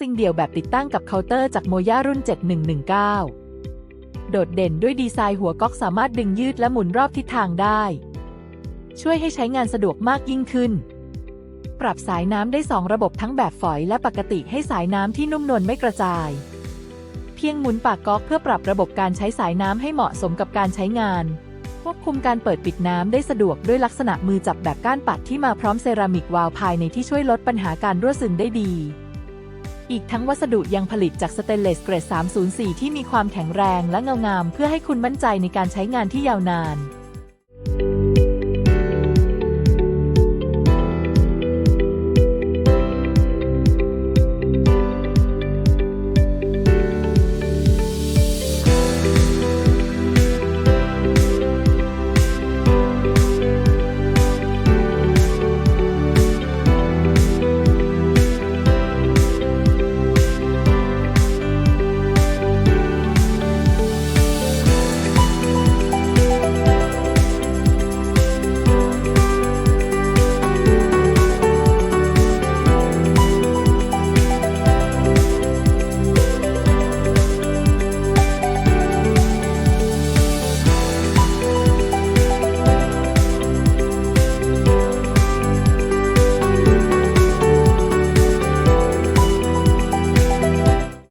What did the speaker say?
สิงเดี่ยวแบบติดตั้งกับเคาน์เตอร์จากโมย่ารุ่น 7119 โดดเด่นด้วยดีไซน์หัวก๊อกสามารถดึงยืดและหมุนรอบทิศทางได้ ช่วยให้ใช้งานสะดวกมากยิ่งขึ้น ปรับสายน้ำได้ 2 ระบบทั้งแบบฝอยและปกติให้สายน้ำที่นุ่มนวลไม่กระจาย เพียงหมุนปากก๊อกเพื่อปรับระบบการใช้สายน้ำให้เหมาะสมกับการใช้งานควบคุมการเปิดปิดน้ำได้สะดวกด้วยลักษณะมือจับแบบก้านปัดที่มาพร้อมเซรามิกวาล์วภายในที่ช่วยลดปัญหาการรั่วซึมได้ดี อีกทั้งวัสดุยังผลิตจากสเตนเลสเกรด 304 ที่มีความแข็งแรงและเงางามเพื่อให้คุณมั่นใจในการใช้งานที่ยาวนาน